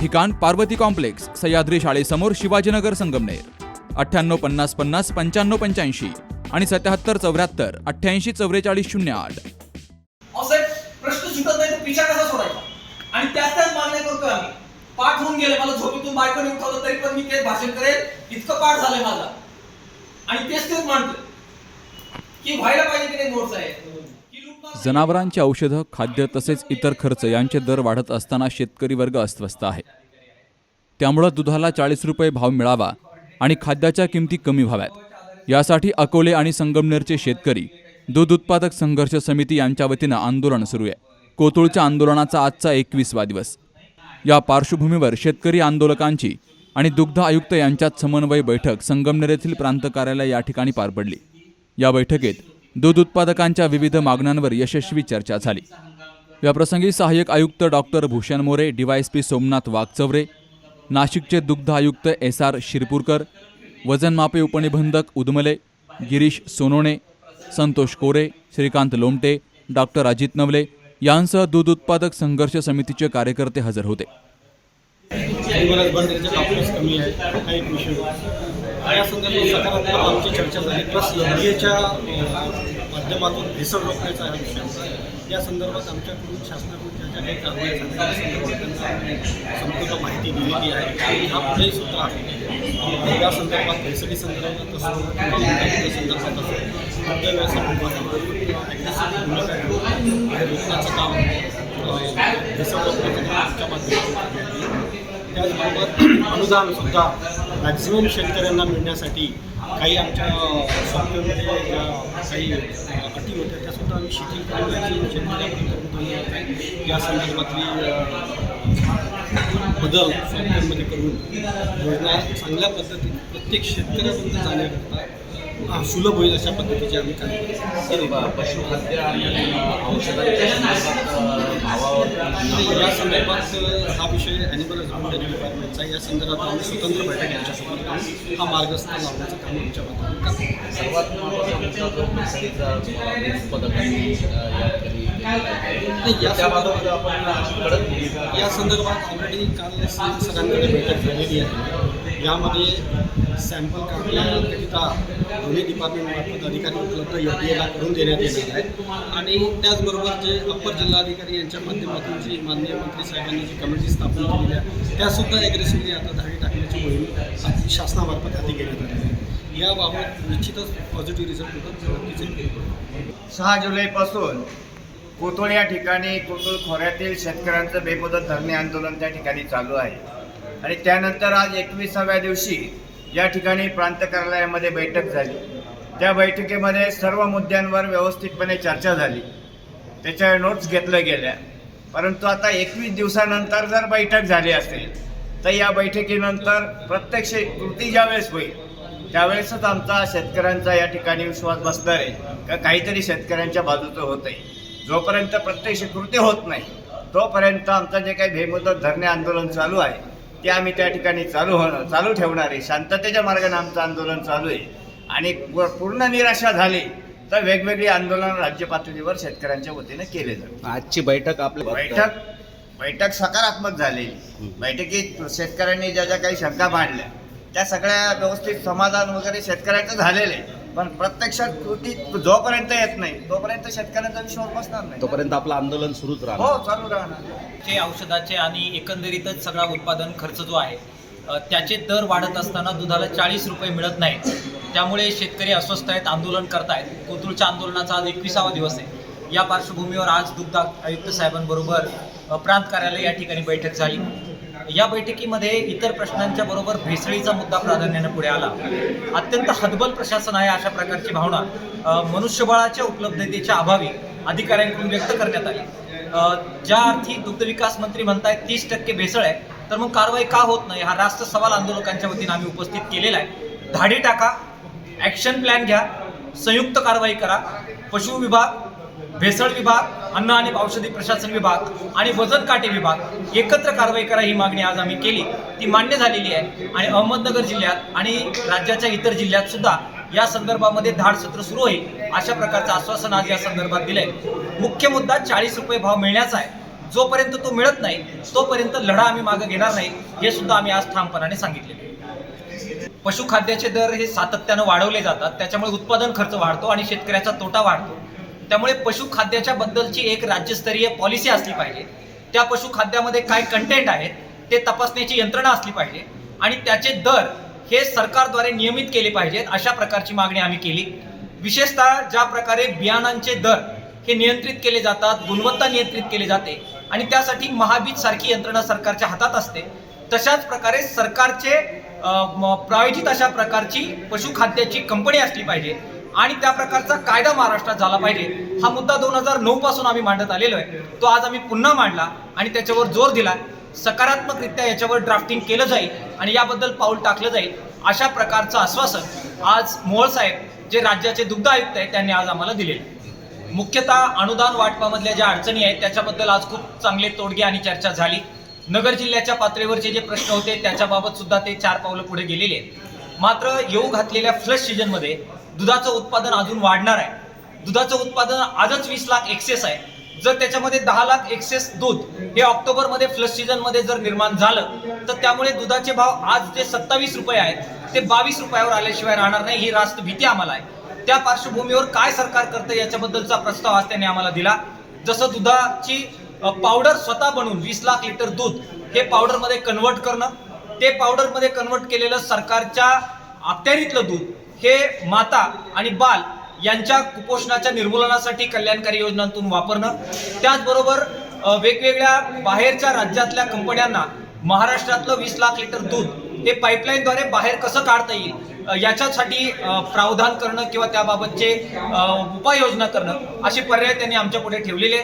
ठिकाण पार्वती कॉम्प्लेक्स सह्याद्री शाळेसमोर शिवाजीनगर संगमनेर. अठ्ठ्याण्णव पन्नास पन्नास पंच्याण्णव पंच्याऐंशी आणि सत्याहत्तर चौऱ्याहत्तर अठ्ठ्याऐंशी चौवेचाळीस शून्य आठ. प्रश्न सुटत नाही तर पिछा कसा सोडायचा? आणि त्याच त्याच मागण्या करतोय आम्ही. पाठ होऊन गेले मला झोपेतून बायकोने उठवलं तरी पण मी तेच भाषण करेल इतकं पाठ झालंय माझा. आणि तेच तेच मांडतोय. की व्हायला पाहिजे की नाही मोड आहे जनावरांची औषधं खाद्य तसेच इतर खर्च यांचे दर वाढत असताना शेतकरी वर्ग अस्वस्थ आहे. त्यामुळं दुधाला चाळीस रुपये भाव मिळावा आणि खाद्याच्या किमती कमी व्हाव्यात. यासाठी अकोले आणि संगमनेरचे शेतकरी दूध उत्पादक संघर्ष समिती यांच्या वतीनं आंदोलन सुरू आहे. कोतुळच्या आंदोलनाचा आजचा एकवीसवा दिवस. या पार्श्वभूमीवर शेतकरी आंदोलकांची आणि दुग्ध आयुक्त यांच्यात समन्वय बैठक संगमनेर येथील प्रांत कार्यालय या ठिकाणी पार पडली. या बैठकीत दूध उत्पादकांच्या विविध मागण्यांवर यशस्वी चर्चा झाली. याप्रसंगी सहाय्यक आयुक्त डॉक्टर भूषण मोरे डीवायएसपी सोमनाथ वाघचवरे नाशिकचे दुग्ध आयुक्त एस आर शिरपूरकर वजनमापे उपनिबंधक उदमले गिरीश सोनोणे संतोष कोरे श्रीकांत लोमटे डॉक्टर अजित नवले यांसह दूध उत्पादक संघर्ष समितीचे कार्यकर्ते हजर होते. या संदर्भात सकारात्मक आमची चर्चा झाली. प्लस एनडीएच्या माध्यमातून भेसळ रोखण्याचा हा विषय होता. या संदर्भात आमच्याकडून शासनाकडून ज्या ज्या काही कारवाई झाल्या त्या संदर्भात त्यांना संपूर्ण माहिती दिलेली आहे. हा पुढेही सुद्धा आहे. या संदर्भात भेसळी संदर्भात असो संदर्भात असो मद्य व्यवसाय काम भेसळ रोखण्याच्या माध्यमातून त्याचबरोबर अनुदान सुद्धा मॅक्झिमम शेतकऱ्यांना मिळण्यासाठी काही आमच्या सॉफ्टवेअरमध्ये ज्या काही अटी होत्या त्यासुद्धा आम्ही शिथिल करून शेतकऱ्यापर्यंत या संदर्भातली बदल सॉफ्टवेअरमध्ये करून योजना चांगल्या पद्धतीने प्रत्येक शेतकऱ्यापर्यंत जाण्याकरता सुलभ होईल अशा पद्धतीचे आम्ही ब- पशुखाद्य आणि औषधांच्या भावावर या संदर्भात हा विषय ॲनिमल हजबंडरी डिपार्टमेंटचा. या संदर्भात आम्ही स्वतंत्र बैठक यांच्यासोबत हा मार्गस्थ लावण्याचं काम आमच्या माध्यमातून करतो. सर्वात महत्त्वाचा या संदर्भात ऑलरेडी काल सरांकडे बैठक झालेली आहे. यामध्ये सॅम्पल काढण्याकरिता दोन्ही डिपार्टमेंटमार्फत अधिकारी उपलब्ध एफ एला करून देण्यात येणार आहे. आणि त्याचबरोबर जे अप्पर जिल्हाधिकारी यांच्या माध्यमातून जी माननीय मंत्री साहेबांनी जी कमिटी स्थापन केलेली आहे त्यासुद्धा ॲग्रेसिव्हली आता धाडी टाकण्याची मोहीम हाती- शासनामार्फत हाती घेण्यात आली आहे. याबाबत निश्चितच पॉझिटिव्ह रिझल्ट होतात नक्कीच सहा जुलैपासून कोतुळ या ठिकाणी कोतुळ खोऱ्यातील शेतकऱ्यांचं बेमुदत धरणे आंदोलन त्या ठिकाणी चालू आहे. आणि त्यानंतर आज एकविसाव्या दिवशी या ठिकाणी प्रांत कार्यालयामध्ये बैठक झाली. त्या बैठकीमध्ये सर्व मुद्द्यांवर व्यवस्थितपणे चर्चा झाली. त्याच्या नोट्स घेतल्या गेल्या. परंतु आता एकवीस दिवसानंतर जर बैठक झाली असेल तर या बैठकीनंतर प्रत्यक्ष कृती ज्यावेळेस होईल त्यावेळेसच आमचा शेतकऱ्यांचा या ठिकाणी विश्वास बसणार आहे. का काहीतरी शेतकऱ्यांच्या बाजूचं होत आहे जोपर्यंत प्रत्यक्ष कृती होत नाही तोपर्यंत आमचं जे काही बेमुदत धरणे आंदोलन चालू आहे ते आम्ही त्या ठिकाणी चालू होणं चालू ठेवणार आहे. शांततेच्या मार्गाने आमचं आंदोलन चालू आहे. आणि पूर्ण निराशा झाली तर वेगवेगळी आंदोलन राज्य पातळीवर शेतकऱ्यांच्या वतीने केले जातात आजची बैठक आपल्या बैठक बैठक सकारात्मक झालेली बैठकीत शेतकऱ्यांनी ज्या ज्या काही शंका मांडल्या त्या सगळ्या व्यवस्थित समाधान वगैरे शेतकऱ्यांचं झालेलं आहे. पण प्रत्यक्षात कृती जोपर्यंत येत नाही तोपर्यंत शेतकऱ्यांचा विश्वास बसणार नाही. तोपर्यंत आपलं आंदोलन सुरूच हो राहणार चालू राहणार. चे औषधाचे आणि एकंदरीतच सगळा उत्पादन खर्च जो आहे अ, त्याचे दर वाढत असताना दुधाला चाळीस रुपये मिळत नाहीत. त्यामुळे शेतकरी अस्वस्थ आहेत आंदोलन करतायत. कोथरूडच्या आंदोलनाचा आज एकविसावा दिवस आहे. या पार्श्वभूमीवर आज दुग्ध आयुक्त साहेबांबरोबर अ, प्रांत कार्यालय या ठिकाणी बैठक झाली. या बैठकीमध्ये इतर प्रश्नांच्या बरोबर भेसळीचा मुद्दा प्राधान्याने पुढे आला. अत्यंत हतबल प्रशासन आहे अशा प्रकारची भावना मनुष्यबळाच्या उपलब्धतेच्या अभावी अधिकाऱ्यांकडून व्यक्त करण्यात आली. ज्या अर्थी दुग्धविकास मंत्री म्हणतायत तीस टक्के भेसळ आहे तर मग कारवाई का होत नाही? हा राष्ट्र सवाल आंदोलकांच्या वतीने आम्ही उपस्थित केलेला आहे. धाडी टाका ॲक्शन प्लॅन घ्या संयुक्त कारवाई करा पशु विभाग भेसळ विभाग अन्न आणि औषधी प्रशासन विभाग आणि वजन काटे विभाग एकत्र कारवाई करा ही मागणी आज आम्ही केली. ती मान्य झालेली आहे. आणि अहमदनगर जिल्ह्यात आणि राज्याच्या इतर जिल्ह्यात सुद्धा या संदर्भामध्ये धाड सत्र सुरू होईल अशा प्रकारचं आश्वासन आज या संदर्भात दिलंय. मुख्य मुद्दा चाळीस रुपये भाव मिळण्याचा आहे. जोपर्यंत तो मिळत नाही तोपर्यंत लढा आम्ही मागे घेणार नाही हे सुद्धा आम्ही आज ठामपणाने सांगितले पशुखाद्याचे दर हे सातत्यानं वाढवले जातात त्याच्यामुळे उत्पादन खर्च वाढतो आणि शेतकऱ्याचा तोटा वाढतो. त्यामुळे पशुखाद्याच्या बद्दलची एक राज्यस्तरीय पॉलिसी असली पाहिजे. त्या पशुखाद्यामध्ये काय कंटेंट आहेत ते तपासण्याची यंत्रणा असली पाहिजे आणि त्याचे दर हे सरकारद्वारे नियमित केले पाहिजेत अशा प्रकारची मागणी आम्ही केली. विशेषतः ज्या प्रकारे बियाणांचे दर हे नियंत्रित केले जातात गुणवत्ता नियंत्रित केली जाते आणि त्यासाठी महाबीज सारखी यंत्रणा सरकारच्या हातात असते तशाच प्रकारे सरकारचे प्रायोजित अशा प्रकारची पशुखाद्याची कंपनी असली पाहिजे. आणि त्या प्रकारचा कायदा महाराष्ट्रात झाला पाहिजे. हा मुद्दा दोन हजार नऊ पासून आम्ही मांडत आलेलो आहे. तो आज आम्ही पुन्हा मांडला आणि त्याच्यावर जोर दिला सकारात्मकरित्या याच्यावर ड्राफ्टिंग केलं जाईल आणि याबद्दल पाऊल टाकलं जाईल अशा प्रकारचं आश्वासन आज मोहोळ साहेब जे राज्याचे दुग्ध आयुक्त आहेत त्यांनी आज आम्हाला दिलेलं मुख्यतः अनुदान वाटपामधल्या ज्या अडचणी आहेत त्याच्याबद्दल आज खूप चांगले तोडगे आणि चर्चा झाली. नगर जिल्ह्याच्या पातळीवरचे जे प्रश्न होते त्याच्याबाबत सुद्धा ते चार पावलं पुढे गेलेले आहेत. मात्र येऊ घातलेल्या फ्लश सीजनमध्ये दुधाचं उत्पादन अजून वाढणार आहे. दुधाचं उत्पादन आजच वीस लाख एक्सेस आहे. जर त्याच्यामध्ये दहा लाख एक्सेस दूध हे ऑक्टोबरमध्ये फ्लश सीझनमध्ये जर निर्माण झालं तर त्यामुळे दुधाचे भाव आज जे सत्तावीस रुपये आहेत ते बावीस रुपयावर आल्याशिवाय राहणार नाही. ही रास्त भीती आम्हाला आहे. त्या पार्श्वभूमीवर काय सरकार करतं याच्याबद्दलचा प्रस्ताव आज त्यांनी आम्हाला दिला. जसं दुधाची पावडर स्वतः बनवून वीस लाख लिटर दूध हे पावडरमध्ये कन्वर्ट करणं ते पावडरमध्ये कन्वर्ट केलेलं सरकारच्या अखत्यारीतलं दूध हे माता आणि बाल यांच्या कुपोषणाच्या निर्मूलनासाठी कल्याणकारी योजनांतून वापरणं त्याचबरोबर वेगवेगळ्या बाहेरच्या राज्यातल्या कंपन्यांना महाराष्ट्रातलं वीस लाख लिटर दूध हे पाईपलाईनद्वारे बाहेर कसं काढता येईल याच्यासाठी प्रावधान करणं किंवा त्याबाबतचे उपाययोजना करणं असे पर्याय त्यांनी आमच्या पुढे ठेवलेले.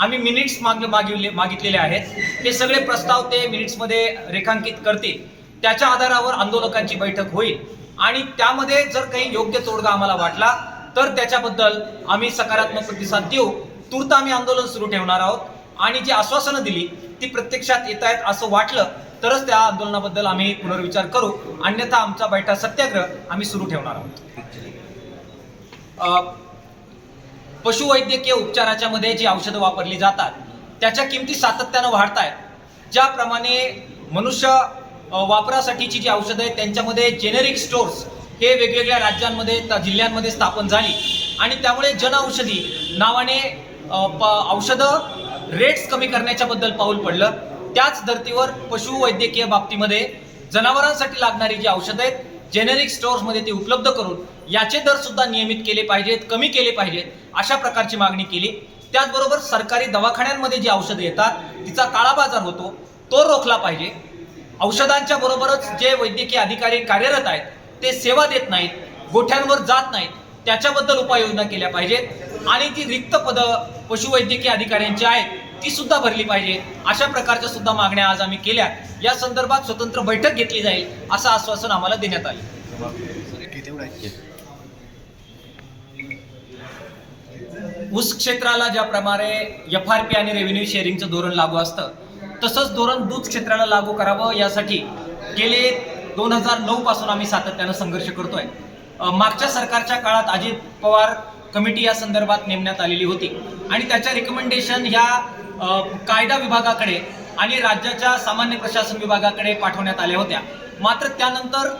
आम्ही मिनिट्स माग मागितले मागितलेले आहेत. हे सगळे प्रस्ताव ते मिनिट्समध्ये रेखांकित करतील. त्याच्या आधारावर आंदोलकांची बैठक होईल. आणि त्यामध्ये जर काही योग्य तोडगा आम्हाला वाटला तर त्याच्याबद्दल आम्ही सकारात्मक प्रतिसाद देऊ. तूर्त आम्ही आंदोलन सुरू ठेवणार आहोत. आणि जी आश्वासनं दिली ती प्रत्यक्षात येत आहेत असं वाटलं तरच त्या आंदोलनाबद्दल आम्ही पुनर्विचार करू. अन्यथा आमचा बैठा सत्याग्रह आम्ही सुरू ठेवणार आहोत. पशुवैद्यकीय उपचाराच्या मध्ये जी औषधं वापरली जातात त्याच्या किमती सातत्यानं वाढत आहेत ज्याप्रमाणे मनुष्य वापरासाठीची जी औषधं आहेत त्यांच्यामध्ये जेनेरिक स्टोर्स हे वेगवेगळ्या राज्यांमध्ये जिल्ह्यांमध्ये स्थापन झाली. आणि त्यामुळे जनऔषधी नावाने प- औषधं रेट्स कमी करण्याच्याबद्दल पाऊल पडलं. त्याच धर्तीवर पशुवैद्यकीय बाबतीमध्ये जनावरांसाठी लागणारी जी औषधं आहेत जेनेरिक स्टोअर्समध्ये ती उपलब्ध करून याचे दर सुद्धा नियमित केले पाहिजेत कमी केले पाहिजेत अशा प्रकारची मागणी केली. त्याचबरोबर सरकारी दवाखान्यांमध्ये जी औषधं येतात तिचा काळा बाजार होतो तो रोखला पाहिजे. औषधांच्या बरोबरच जे वैद्यकीय अधिकारी कार्यरत आहेत ते सेवा देत नाहीत गोठ्यांवर जात नाहीत त्याच्याबद्दल उपाययोजना केल्या पाहिजेत. आणि जी रिक्त पदं पशुवैद्यकीय अधिकाऱ्यांची आहेत ती सुद्धा भरली पाहिजे अशा प्रकारच्या सुद्धा मागण्या आज आम्ही केल्या. या संदर्भात स्वतंत्र बैठक घेतली जाईल असं आश्वासन आम्हाला देण्यात आले. ऊस क्षेत्राला ज्याप्रमाणे एफ आर पी आणि रेव्हेन्यू शेअरिंगचं धोरण लागू असतं तसंच धोरण दूध क्षेत्राला लागू करावं यासाठी गेले दोन हजार नऊ पासून आम्ही सातत्यानं संघर्ष करतोय. मागच्या सरकारच्या काळात अजित पवार कमिटी या संदर्भात नेमण्यात आलेली होती. आणि त्याच्या रिकमेंडेशन ह्या कायदा विभागाकडे आणि राज्याच्या सामान्य प्रशासन विभागाकडे पाठवण्यात आल्या होत्या. मात्र त्यानंतर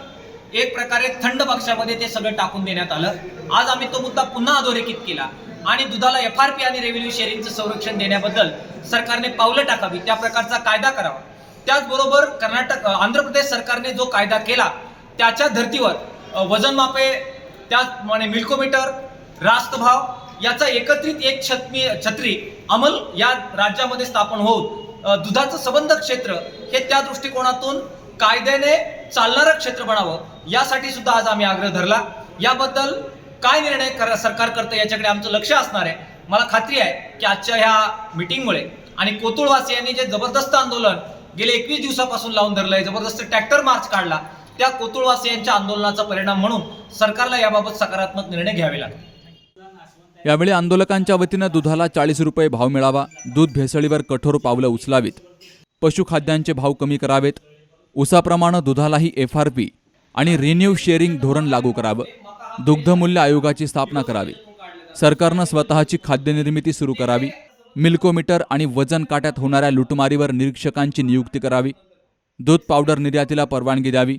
एक प्रकारे थंड पक्षामध्ये ते सगळं टाकून देण्यात आलं. आज आम्ही तो मुद्दा पुन्हा अधोरेखित केला. आणि दुधाला एफ आर पी आणि रेव्हेन्यू शेअरिंगचं संरक्षण देण्याबद्दल सरकारने पावलं टाकावी त्या प्रकारचा कायदा करावा. त्याचबरोबर कर्नाटक आंध्र प्रदेश सरकारने जो कायदा केला त्याच्या धर्तीवर वजनमापे वजन मापे त्याचप्रमाणे मिल्कोमीटर रास्तभाव याचा एकत्रित एक छत्री छत्री अंमल या राज्यामध्ये स्थापन होऊन दुधाचं सबंध क्षेत्र हे त्या दृष्टिकोनातून कायद्याने चालणारं क्षेत्र बनावं यासाठी सुद्धा आज आम्ही आग्रह धरला. याबद्दल काय निर्णय कर सरकार करतं याच्याकडे आमचं लक्ष असणार आहे. मला खात्री आहे की आजच्या ह्या मिटिंगमुळे आणि कोतुळवासियांनी जे जबरदस्त आंदोलन गेले एकवीस दिवसापासून लावून धरलंय जबरदस्त ट्रॅक्टर मार्च काढला त्या कोतुळवासियांच्या आंदोलनाचा परिणाम म्हणून सरकारला याबाबत सकारात्मक निर्णय घ्यावे लागले यावेळी आंदोलकांच्या वतीनं दुधाला चाळीस रुपये भाव मिळावा दूध भेसळीवर कठोर पावलं उचलावीत. पशुखाद्यांचे भाव कमी करावेत उसाप्रमाणे दुधालाही एफ आर पी आणि रिन्यू शेअरिंग धोरण लागू करावं. दुग्धमूल्य आयोगाची स्थापना करावी. सरकारनं स्वतःची खाद्यनिर्मिती सुरू करावी. मिल्कोमीटर आणि वजन काट्यात होणाऱ्या लुटमारीवर निरीक्षकांची नियुक्ती करावी. दूध पावडर निर्यातीला परवानगी द्यावी.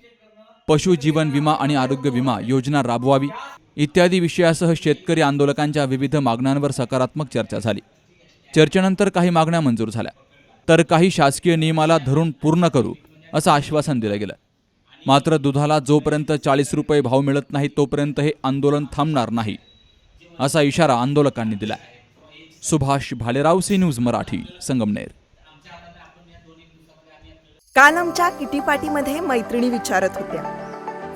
पशु जीवन विमा आणि आरोग्य विमा योजना राबवावी. इत्यादी विषयासह शेतकरी आंदोलकांच्या विविध मागण्यांवर सकारात्मक चर्चा झाली. चर्चेनंतर काही मागण्या मंजूर झाल्या. तर काही शासकीय नियमाला धरून पूर्ण करू असं आश्वासन दिलं गेलं. मात्र दुधाला जोपर्यंत चाळीस रुपये भाव मिळत नाही तोपर्यंत हे आंदोलन थांबणार नाही असा इशारा आंदोलकांनी दिला सुभाष भालेराव सी न्यूज मराठी संगमनेर. काल आमच्या किटीपाटीमध्ये मैत्रिणी विचारत होत्या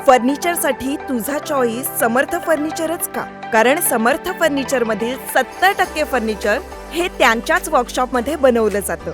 फर्निचरसाठी तुझा चॉईस समर्थ फर्निचरच का? कारण समर्थ फर्निचरमधील सत्तर टक्के फर्निचर हे त्यांच्याच वर्कशॉपमध्ये बनवलं जातं.